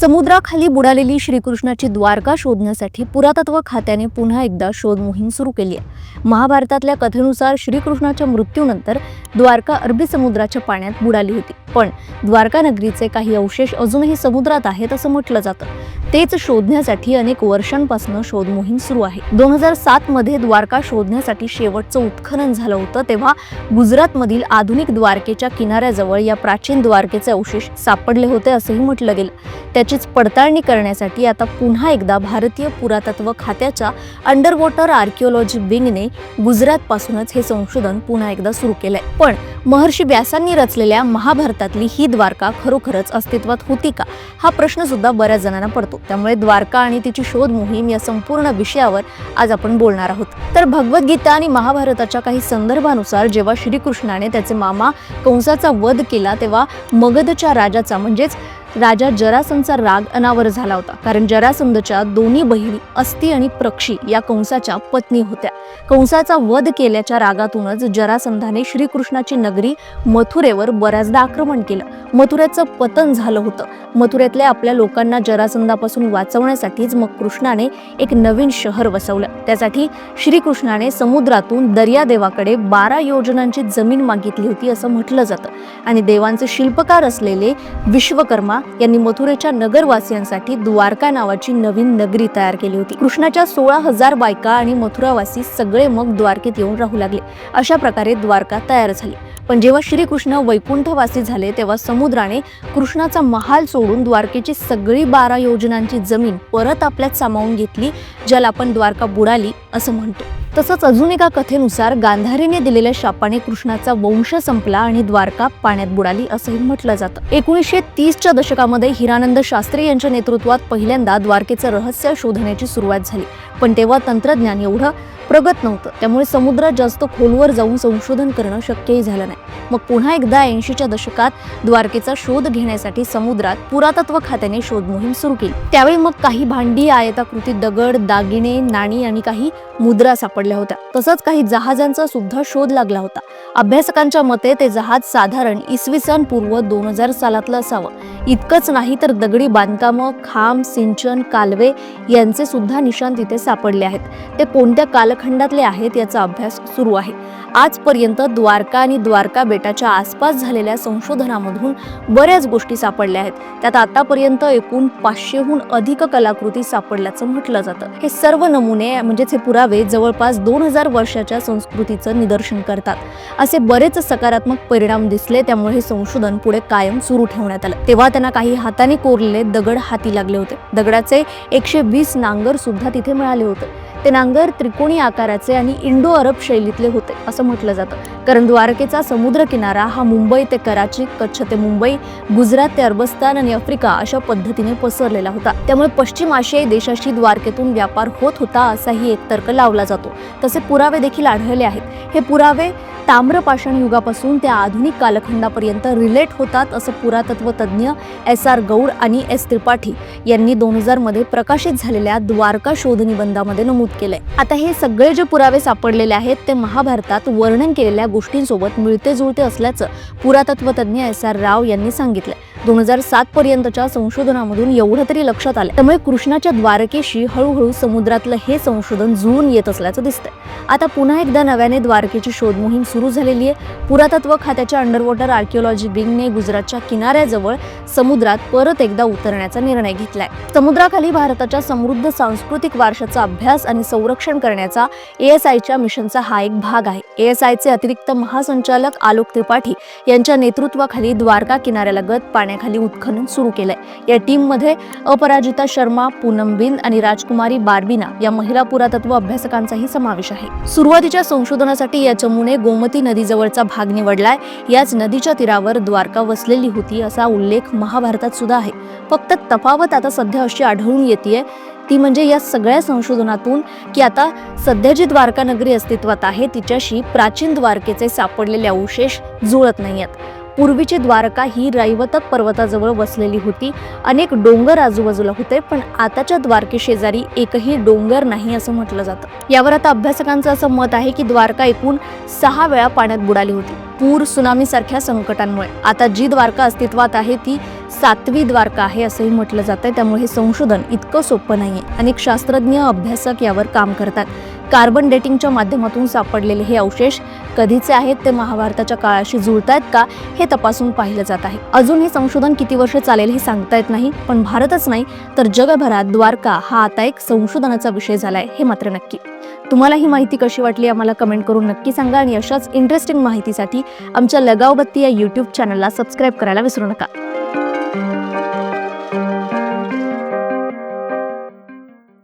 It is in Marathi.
समुद्राखाली बुडालेली श्रीकृष्णाची द्वारका शोधण्यासाठी पुरातत्व खात्याने पुन्हा एकदा शोध मोहीम सुरू केली आहे. महाभारतातल्या कथेनुसार श्रीकृष्णाच्या मृत्यूनंतर द्वारका अरबी समुद्राच्या पाण्यात बुडाली होती. पण द्वारका नगरीचे काही अवशेष अजूनही समुद्रात आहेत असं म्हटलं जातं. तेच शोधण्यासाठी अनेक वर्षांपासून शोध मोहीम सुरू आहे. दोन हजार सात मध्ये द्वारका शोधण्यासाठी शेवटचं उत्खनन झालं होतं तेव्हा गुजरातमधील आधुनिक द्वारकेच्या किनाऱ्याजवळ या प्राचीन द्वारकेचे अवशेष सापडले होते असंही म्हटलं गेलं. याचीच पडताळणी करण्यासाठी आता पुन्हा एकदा भारतीय पुरातत्व खात्याच्या अंडर वॉटर आर्किओलॉजी विंगने गुजरातपासूनच हे संशोधन पुन्हा एकदा सुरू केलंय. पण महर्षी व्यासांनी रचलेल्या महाभारतातली ही द्वारका खरोखरच अस्तित्वात होती का? हा प्रश्न सुद्धा बऱ्याच जणांना पडतो. त्यामुळे द्वारका आणि तिची शोध मोहीम या संपूर्ण विषयावर आज आपण बोलणार आहोत. तर भगवद्गीता आणि महाभारताच्या काही संदर्भानुसार जेव्हा श्रीकृष्णाने त्याचे मामा कंसाचा वध केला तेव्हा मगधच्या राजाचा म्हणजेच राजा जरासंधचा राग अनावर झाला होता. कारण जरासंधच्या दोन्ही बहिणी अस्थि आणि प्रक्षी या कंसाच्या पत्नी होत्या. कंसाचा वध केल्याच्या रागातूनच जरासंधाने श्रीकृष्णाची नगरी मथुरेवर बऱ्याचदा आक्रमण केलं. मथुरेचं पतन झालं होतं. मथुरेतल्या आपल्या लोकांना जरासंधापासून वाचवण्यासाठीच मग कृष्णाने एक नवीन शहर वसवलं. त्यासाठी श्रीकृष्णाने समुद्रातून दर्यादेवाकडे बारा योजनांची जमीन मागितली होती असं म्हटलं जातं. आणि देवांचे शिल्पकार असलेले विश्वकर्मा यांनी मथुरेच्या नगरवासियांसाठी द्वारका नावाची नवीन नगरी तयार केली होती. कृष्णाच्या सोळा हजार बायका आणि मथुरावासी सगळे मग द्वारकेत येऊन राहू लागले. अशा प्रकारे द्वारका तयार झाली. पण जेव्हा श्रीकृष्ण वैकुंठवासी झाले तेव्हा समुद्राने कृष्णाचा महाल सोडून द्वारकेची सगळी बारा योजनांची जमीन परत आपल्यात सामावून घेतली ज्याला आपण द्वारका बुडाली असं म्हणतो. तसंच अजून एका कथेनुसार गांधारीने दिलेल्या शापाने कृष्णाचा वंश संपला आणि द्वारका पाण्यात बुडाली असंही म्हटलं जातं. एकोणीसशे तीसच्या दशकामध्ये हिरानंद शास्त्री यांच्या नेतृत्वात पहिल्यांदा द्वारकेचं रहस्य शोधण्याची सुरुवात झाली. पण तेव्हा तंत्रज्ञान एवढं प्रगत नव्हतं. त्यामुळे समुद्रात जास्त खोलवर जाऊन संशोधन करणं शक्यही झालं नाही. मग पुन्हा एकदा ऐंशीच्या दशकात द्वारकेचा शोध घेण्यासाठी समुद्रात पुरातत्व खात्याने शोध मोहीम सुरू केली. त्यावेळी मग काही भांडी आयताकृती दगड दागिने नाणी आणि काही मुद्रा सापडल्या होत्या. तसंच काही जहाजांचा सुद्धा शोध लागला होता. अभ्यासकांच्या मते ते जहाज साधारण इसवी सन पूर्व दोन हजार सालातलं असावं. इतकंच नाही तर दगडी बांधकामं खांब सिंचन कालवे यांचे सुद्धा निशाण तिथे सापडले आहेत. ते कोणत्या कालखंडातले आहेत याचा अभ्यास सुरू आहे. आजपर्यंत द्वारका आणि द्वारका बेटाच्या आसपास झालेल्या संशोधनामधून बऱ्याच गोष्टी सापडल्या आहेत. त्यात आतापर्यंत एकूण पाचशेहून अधिक कलाकृती सापडल्याचं म्हटलं जातं. हे सर्व नमुने म्हणजेच हे पुरावे जवळपास दोन हजार वर्षाच्या संस्कृतीचं निदर्शन करतात. असे बरेच सकारात्मक परिणाम दिसले त्यामुळे हे संशोधन पुढे कायम सुरू ठेवण्यात आलं. तेव्हा त्यांना काही हाताने कोरलेले दगड हाती लागले होते. दगडाचे एकशे वीस नांगर सुद्धा तिथे मिळाले होते. ते नांगर त्रिकोणी आकाराचे आणि इंडो अरब शैलीतले होते असं म्हटलं जातं. कारण द्वारकेचा समुद्र किनारा हा मुंबई ते कराची कच्छ ते मुंबई गुजरात ते अरबस्तान आणि आफ्रिका अशा पद्धतीने पसरलेला होता. त्यामुळे पश्चिम आशियाई देशाशी द्वारकेतून व्यापार होत होता असाही एक तर्क लावला जातो. तसे पुरावे देखील आढळले आहेत. हे पुरावे ताम्रपाषाण युगापासून त्या आधुनिक कालखंडापर्यंत रिलेट होतात असं पुरातत्व तज्ज्ञ एस आर गौड आणि एस त्रिपाठी यांनी दोन हजारमध्ये प्रकाशित झालेल्या द्वारका शोध निबंधामध्ये नमूद केलंय. आता हे सगळे जे पुरावे सापडलेले आहेत ते महाभारतात वर्णन केलेल्या गोष्टींसोबत मिळते जुळते असल्याचं पुरातत्वतज्ञ एस आर राव यांनी सांगितलंय. दोन हजार सात पर्यंतच्या संशोधनामधून एवढं तरी लक्षात आलं त्यामुळे कृष्णाच्या द्वारकेशी हळूहळू समुद्रातलं हे संशोधन जुळून येत असल्याचं दिसतंय. आता पुन्हा एकदा नव्याने द्वारकेची शोध मोहीम सुरू झालेली आहे. पुरातत्व खात्याच्या अंडरवॉटर आर्किओलॉजी विंगने गुजरातच्या किनाऱ्याजवळ समुद्रात परत एकदा उतरण्याचा निर्णय घेतलाय. समुद्राखाली भारताच्या समृद्ध सांस्कृतिक वारशाचा अभ्यास आणि संरक्षण करण्याचा एएसआयच्या मिशनचा हा एक भाग आहे. एएस आयचे अतिरिक्त महासंचालक आलोक त्रिपाठी यांच्या नेतृत्वाखाली द्वारका किनाऱ्यालगत पाण्याखाली उत्खनन सुरू केलंय. या टीममध्ये अपराजिता शर्मा पूनम बिंद आणि राजकुमारी बार्बिना या महिला पुरातत्व अभ्यासकांचाही समावेश आहे. सुरुवातीच्या संशोधनासाठी या चमूने गोमती नदीजवळचा भाग निवडलाय. याच नदीच्या तीरावर द्वारका वसलेली होती असा उल्लेख महाभारतात सुद्धा आहे. फक्त तफावत आता सध्या अशी आढळून येते ती म्हणजे या सगळ्या संशोधनातून की आता सध्या जी द्वारका नगरी अस्तित्वात आहे तिच्याशी प्राचीन द्वारकेचे सापडलेले अवशेष जुळत नाही आहेत पूर्वीची द्वारका ही रैवतक पर्वताजवळ वसलेली होती. अनेक डोंगर आजूबाजूला होते पण आताच्या द्वारके शेजारी एकही डोंगर नाही असं म्हटलं जातं. यावर आता अभ्यासकांचं असं मत आहे की द्वारका एकूण सहा वेळा पाण्यात बुडाली होती. पूर सुनामी सारख्या संकटांमुळे. आता जी द्वारका अस्तित्वात आहे ती सातवी द्वारका आहे असंही म्हटलं जातं त्यामुळे हे संशोधन इतकं सोपं नाही आहे अनेक शास्त्रज्ञ अभ्यासक यावर काम करतात. कार्बन डेटिंगच्या माध्यमातून सापडलेले हे अवशेष कधीचे आहेत ते महाभारताच्या काळाशी जुळतायत का हे तपासून पाहिलं जात आहे. अजून हे संशोधन किती वर्ष चालेल हे सांगता येत नाही पण भारतच नाही तर जगभरात द्वारका हा आता एक संशोधनाचा विषय झालाय हे मात्र नक्की. तुम्हाला ही माहिती कशी वाटली आम्हाला कमेंट करून नक्की सांगा आणि अशाच इंटरेस्टिंग माहितीसाठी आमच्या लगावबत्ती या यूट्यूब चॅनलला सबस्क्राईब करायला विसरू नका.